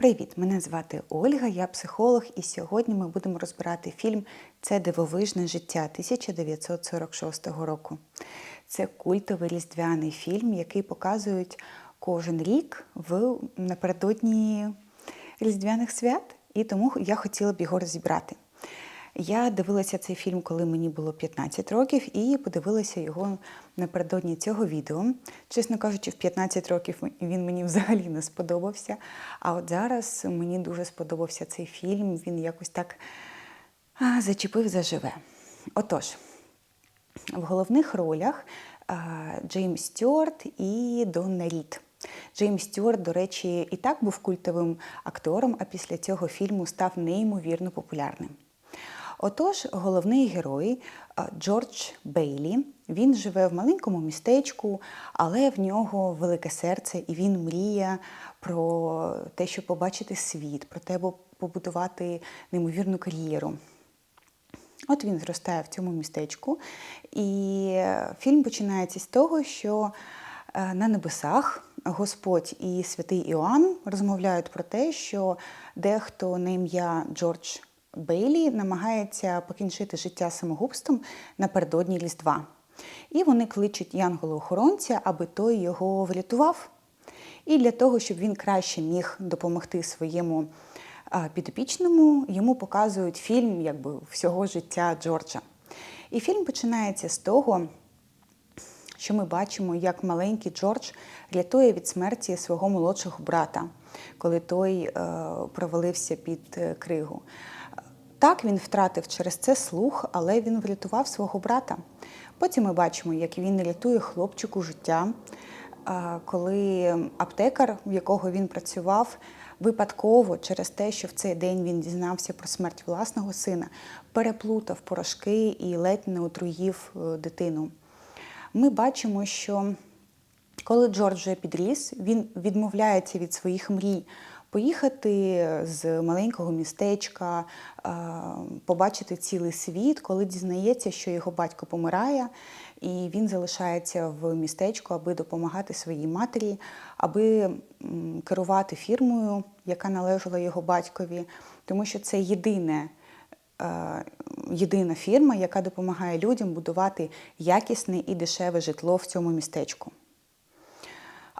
Привіт! Мене звати Ольга, я психолог, і сьогодні ми будемо розбирати фільм Це дивовижне життя 1946 року. Це культовий різдвяний фільм, який показують кожен рік в напередодні різдвяних свят, і тому я хотіла б його розібрати. Я дивилася цей фільм, коли мені було 15 років, і подивилася його напередодні цього відео. Чесно кажучи, в 15 років він мені взагалі не сподобався. А от зараз мені дуже сподобався цей фільм. Він якось так зачепив заживе. Отож, в головних ролях Джеймс Стюарт і Донна Рід. Джеймс Стюарт, до речі, і так був культовим актором, а після цього фільму став неймовірно популярним. Отож, головний герой Джордж Бейлі. Він живе в маленькому містечку, але в нього велике серце, і він мріє про те, щоб побачити світ, про те, побудувати неймовірну кар'єру. От він зростає в цьому містечку, і фільм починається з того, що е, на небесах Господь і святий Іоанн розмовляють про те, що дехто на ім'я Джордж Бейлі намагається покінчити життя самогубством напередодні Різдва. І вони кличуть янгола-охоронця, аби той його врятував. І для того, щоб він краще міг допомогти своєму підопічному, йому показують фільм якби, всього життя Джорджа. І фільм починається з того, що ми бачимо, як маленький Джордж рятує від смерті свого молодшого брата, коли той е, провалився під е, кригу. Так, він втратив через це слух, але він врятував свого брата. Потім ми бачимо, як він рятує хлопчику життя, коли аптекар, в якого він працював, випадково через те, що в цей день він дізнався про смерть власного сина, переплутав порошки і ледь не отруїв е, дитину. Ми бачимо, що коли Джордж вже підріс, він відмовляється від своїх мрій поїхати з маленького містечка, е, побачити цілий світ, коли дізнається, що його батько помирає, і він залишається в містечку, аби допомагати своїй матері, аби керувати фірмою, яка належала його батькові, тому що це єдине. е, Єдина фірма, яка допомагає людям будувати якісне і дешеве житло в цьому містечку.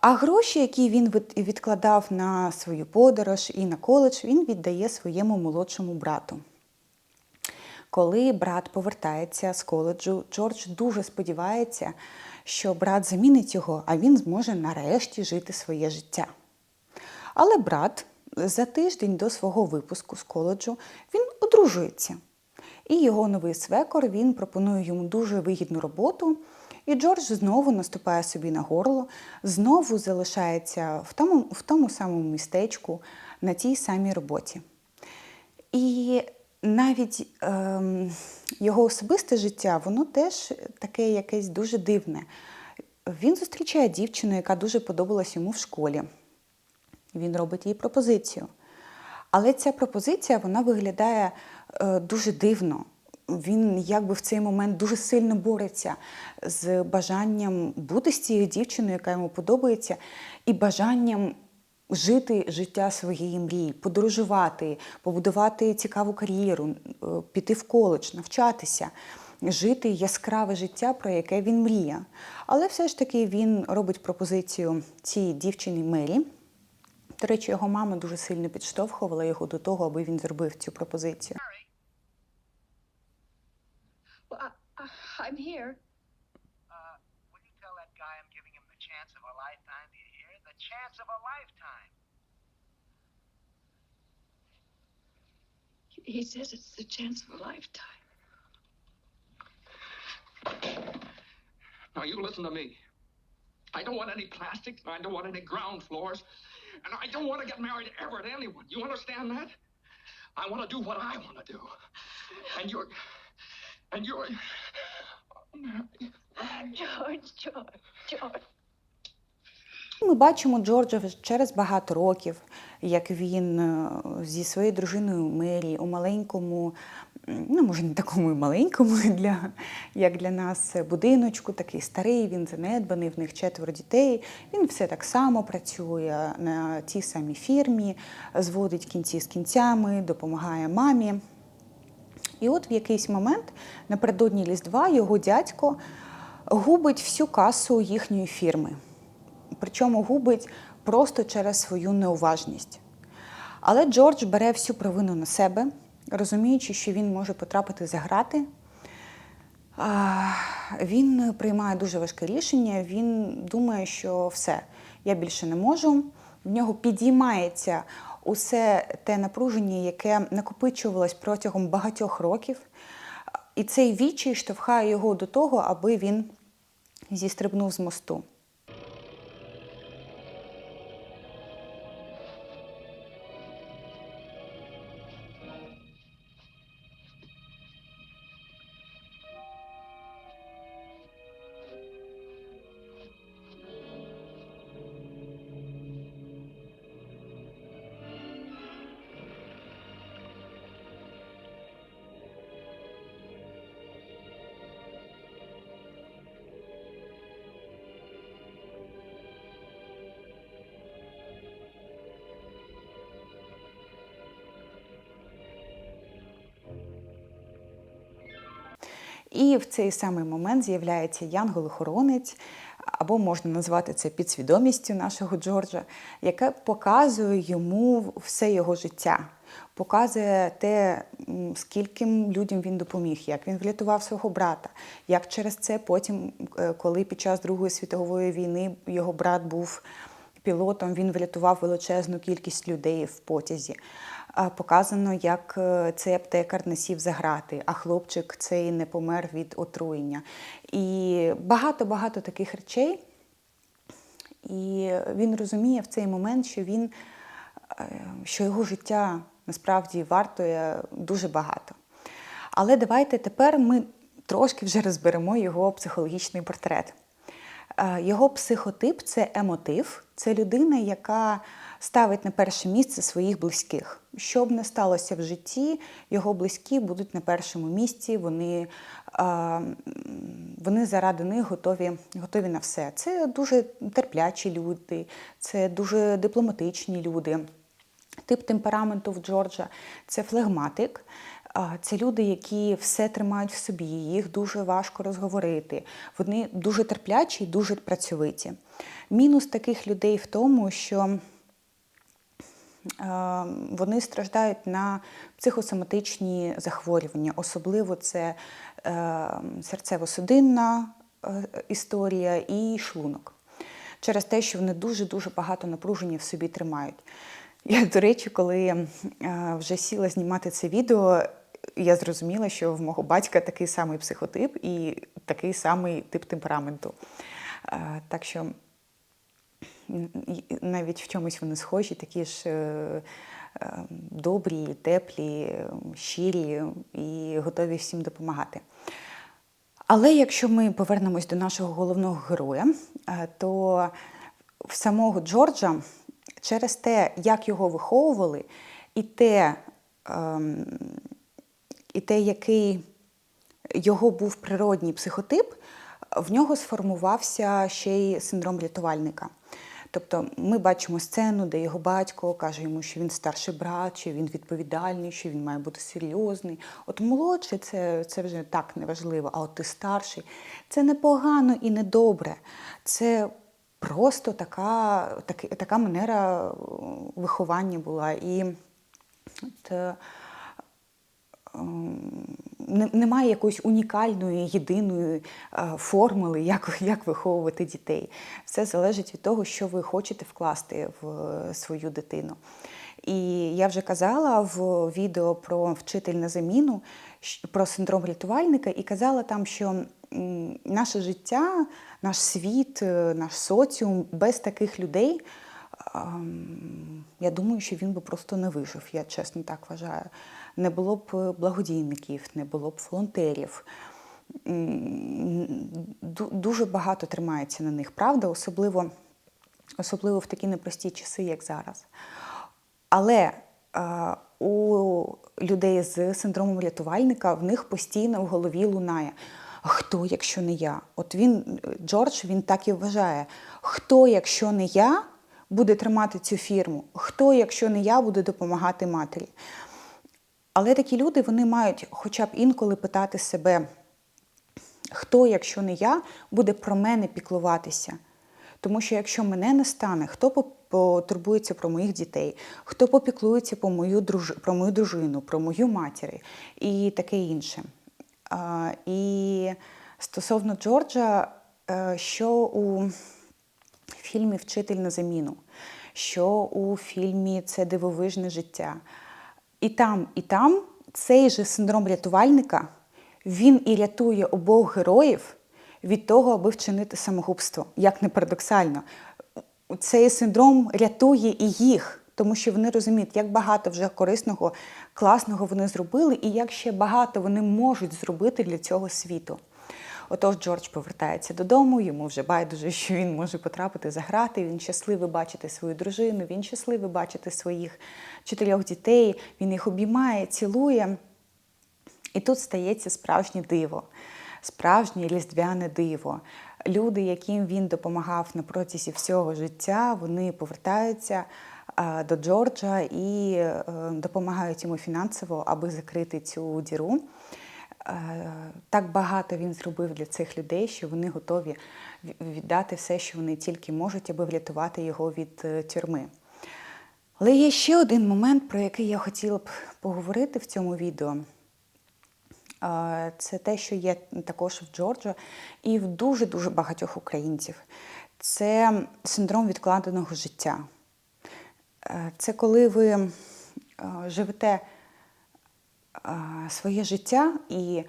А гроші, які він відкладав на свою подорож і на коледж, він віддає своєму молодшому брату. Коли брат повертається з коледжу, Джордж дуже сподівається, що брат замінить його, а він зможе нарешті жити своє життя. Але брат за тиждень до свого випуску з коледжу він одружується. І його новий свекор він пропонує йому дуже вигідну роботу. І Джордж знову наступає собі на горло, знову залишається в тому, в тому самому містечку на тій самій роботі. І навіть ем, його особисте життя, воно теж таке якесь дуже дивне. Він зустрічає дівчину, яка дуже подобалась йому в школі. Він робить їй пропозицію. Але ця пропозиція вона виглядає е, дуже дивно. Він якби в цей момент дуже сильно бореться з бажанням бути з цією дівчиною, яка йому подобається, і бажанням жити життя своєї мрії, подорожувати, побудувати цікаву кар'єру, е, піти в коледж, навчатися, жити яскраве життя, про яке він мріє. Але все ж таки він робить пропозицію цій дівчині Мері. До речі, його мама дуже сильно підштовхувала його до того, аби він зробив цю пропозицію. I'm here. Uh, will you tell that guy I'm giving him the chance of a lifetime? Do you hear? The chance of a lifetime. He- says it's the chance of a lifetime. Now, you listen to me. I don't want any plastics, I don't want any ground floors. And I don't want to get married ever to anyone. You understand that? I want to do what I want to do. And you're. And you're. Ми бачимо Джорджа через багато років, як він е, зі своєю дружиною Мері у маленькому, ну може не такому і маленькому, для, як для нас, будиночку, такий старий, він занедбаний, в них четверо дітей. Він все так само працює на тій самій фірмі, зводить кінці з кінцями, допомагає мамі. І от в якийсь момент напередодні Різдва його дядько губить всю касу їхньої фірми. Причому губить просто через свою неуважність. Але Джордж бере всю провину на себе, розуміючи, що він може потрапити за грати. Він приймає дуже важке рішення. Він думає, що все, я більше не можу. В нього підіймається усе те напруження, яке накопичувалось протягом багатьох років. І цей вічий штовхає його до того, аби він зістрибнув з мосту. І в цей самий момент з'являється янгол-охоронець, або можна назвати це підсвідомістю нашого Джорджа, яка показує йому все його життя, показує те, м, скільким людям він допоміг, як він врятував свого брата, як через це потім, е, коли під час Другої світової війни його брат був пілотом, він врятував величезну кількість людей в потязі. Показано, як е, цей аптекар не сів за грати, а хлопчик цей не помер від отруєння. І багато-багато таких речей. І він розуміє в цей момент, що він е, що його життя насправді вартує дуже багато. Але давайте тепер ми трошки вже розберемо його психологічний портрет. Е, Його психотип це емотив, це людина, яка ставить на перше місце своїх близьких. Що б не сталося в житті, його близькі будуть на першому місці, вони, е, вони заради них готові, готові на все. Це дуже терплячі люди, це дуже дипломатичні люди. Тип темпераменту в Джорджа це флегматик. Це люди, які все тримають в собі, їх дуже важко розговорити. Вони дуже терплячі і дуже працьовиті. Мінус таких людей в тому, що вони страждають на психосоматичні захворювання, особливо це е, серцево-судинна е, історія і шлунок. Через те, що вони дуже-дуже багато напруження в собі тримають. Я, до речі, коли е, вже сіла знімати це відео, я зрозуміла, що в мого батька такий самий психотип і такий самий тип темпераменту. Е, Так що навіть в чомусь вони схожі, такі ж е, е, добрі, теплі, щирі і готові всім допомагати. Але якщо ми повернемось до нашого головного героя, то в самого Джорджа через те, як його виховували, і те, ем, і те, який його був природній психотип, в нього сформувався ще й синдром рятувальника. Тобто ми бачимо сцену, де його батько каже йому, що він старший брат, що він відповідальний, що він має бути серйозний. От молодший це, це вже так неважливо, а от ти старший це непогано і недобре. Це просто така, таки- така манера е, виховання була. І от, е, немає якоїсь унікальної, єдиної е, формули, як, як виховувати дітей. Все залежить від того, що ви хочете вкласти в свою дитину. І я вже казала в відео про вчитель на заміну про синдром рятувальника, і казала там, що наше життя, наш світ, е, наш соціум без таких людей. ем, Я думаю, що він би просто не вижив. Я чесно так вважаю. Не було б е, благодійників, не було б волонтерів. Дуже багато тримається на них, правда, особливо особливо в такі непрості часи, як зараз. Але е, у людей з синдромом рятувальника в них постійно в голові лунає. Хто, якщо не я? От він, Джордж, він так і вважає. Хто, якщо не я, буде тримати цю фірму? Хто, якщо не я, буде допомагати матері? Але такі люди вони мають хоча б інколи питати себе, хто, якщо не я, буде про мене піклуватися. Тому що якщо мене не стане, хто по- потурбується про моїх дітей, хто попіклується про мою, друж... про мою дружину, про мою матір і таке інше. А, і стосовно Джорджа, е, що у фільмі Вчитель на заміну, що у фільмі Це дивовижне життя. І там, і там цей же синдром рятувальника він і рятує обох героїв від того, аби вчинити самогубство. Як не парадоксально. Цей синдром рятує і їх, тому що вони розуміють, як багато вже корисного, класного вони зробили, і як ще багато вони можуть зробити для цього світу. Отож, Джордж повертається додому, йому вже байдуже, що він може потрапити за грати. Він щасливий бачити свою дружину, він щасливий бачити своїх чотирьох дітей, він їх обіймає, цілує. І тут стається справжнє диво, справжнє різдвяне диво. Люди, яким він допомагав на протязі всього життя, вони повертаються до Джорджа і е, допомагають йому фінансово, аби закрити цю діру. Е, Так багато він зробив для цих людей, що вони готові віддати все, що вони тільки можуть, аби врятувати його від е, тюрми. Але є ще один момент, про який я хотіла б поговорити в цьому відео. Е, Це те, що є також в Джорджа і в дуже-дуже багатьох українців. Це синдром відкладеного життя. Це коли ви живете своє життя і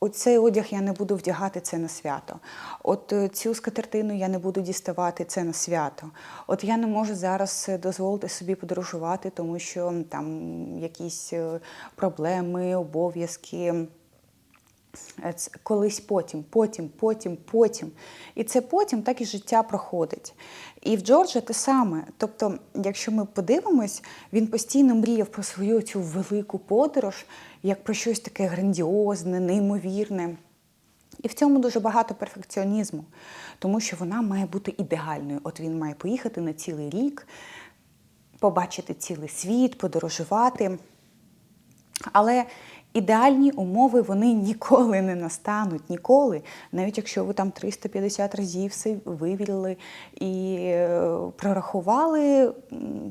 оцей одяг я не буду вдягати це на свято. От е, цю скатертину я не буду діставати це на свято. От я не можу зараз е, дозволити собі подорожувати, тому що там якісь е, проблеми, обов'язки. Колись потім, потім, потім, потім. І це потім так і життя проходить. І в Джорджа те саме. Тобто, якщо ми подивимось, він постійно мріяв про свою цю велику подорож, як про щось таке грандіозне, неймовірне. І в цьому дуже багато перфекціонізму, тому що вона має бути ідеальною. От він має поїхати на цілий рік, побачити цілий світ, подорожувати. Але ідеальні умови вони ніколи не настануть, ніколи. Навіть якщо ви там 350 разів все вивірили і е, прорахували,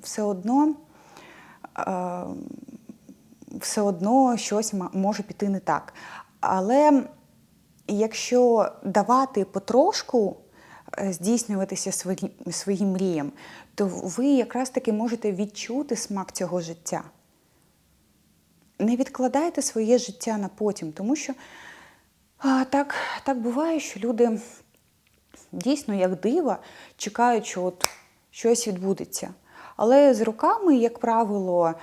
все одно, е, все одно щось може піти не так. Але якщо давати потрошку е, здійснюватися свої, своїм мріям, то ви якраз таки можете відчути смак цього життя не відкладайте своє життя на потім, тому що а, так, так буває, що люди дійсно, як дива, чекають, що от щось відбудеться. Але з роками, як правило, е,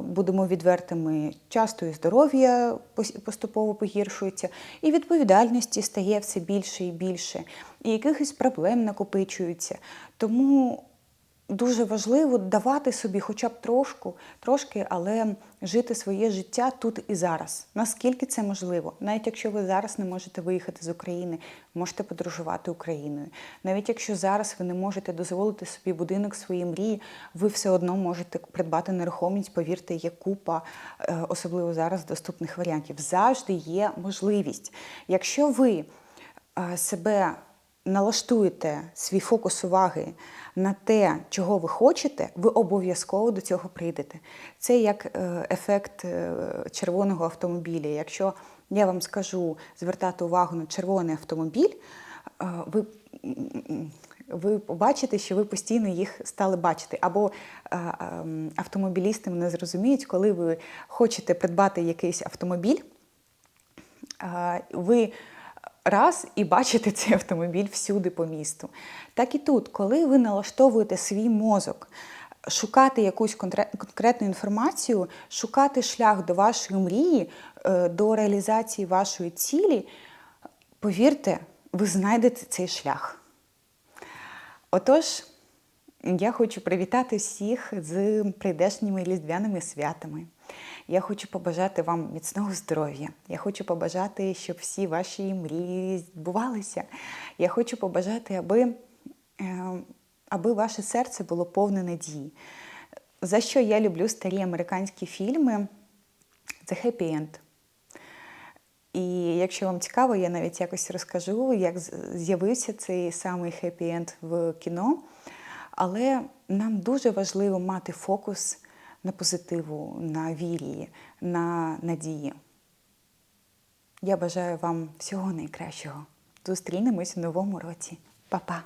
будемо відвертими, часто і здоров'я поступово погіршується, і відповідальності стає все більше і більше, і якихось проблем накопичується. Тому дуже важливо давати собі хоча б трошку, трошки, але жити своє життя тут і зараз. Наскільки це можливо? Навіть якщо ви зараз не можете виїхати з України, можете подорожувати Україною. Навіть якщо зараз ви не можете дозволити собі будинок своєї мрії, ви все одно можете придбати нерухомість. Повірте, є купа, е, особливо зараз, доступних варіантів. Завжди є можливість. Якщо ви е, себе налаштуєте свій фокус уваги на те, чого ви хочете, ви обов'язково до цього прийдете. Це як е, ефект е, червоного автомобіля. Якщо я вам скажу звертати увагу на червоний автомобіль, е, ви, ви побачите, що ви постійно їх стали бачити. Або автомобілісти мене зрозуміють, коли ви хочете придбати якийсь автомобіль, ви раз і бачите цей автомобіль всюди по місту. Так і тут, коли ви налаштовуєте свій мозок, шукати якусь конкретну інформацію, шукати шлях до вашої мрії, е, до реалізації вашої цілі, повірте, ви знайдете цей шлях. Отож, я хочу привітати всіх з прийдешніми різдвяними святами. Я хочу побажати вам міцного здоров'я. Я хочу побажати, щоб всі ваші мрії збувалися. Я хочу побажати, аби, е, аби ваше серце було повне надії. За що я люблю старі американські фільми? The Happy End. І якщо вам цікаво, я навіть якось розкажу, як з'явився цей самий хеппі-енд в кіно. Але нам дуже важливо мати фокус на позитиву, на вірі, на надії. Я бажаю вам всього найкращого. Зустрінемось в новому році. Па-па!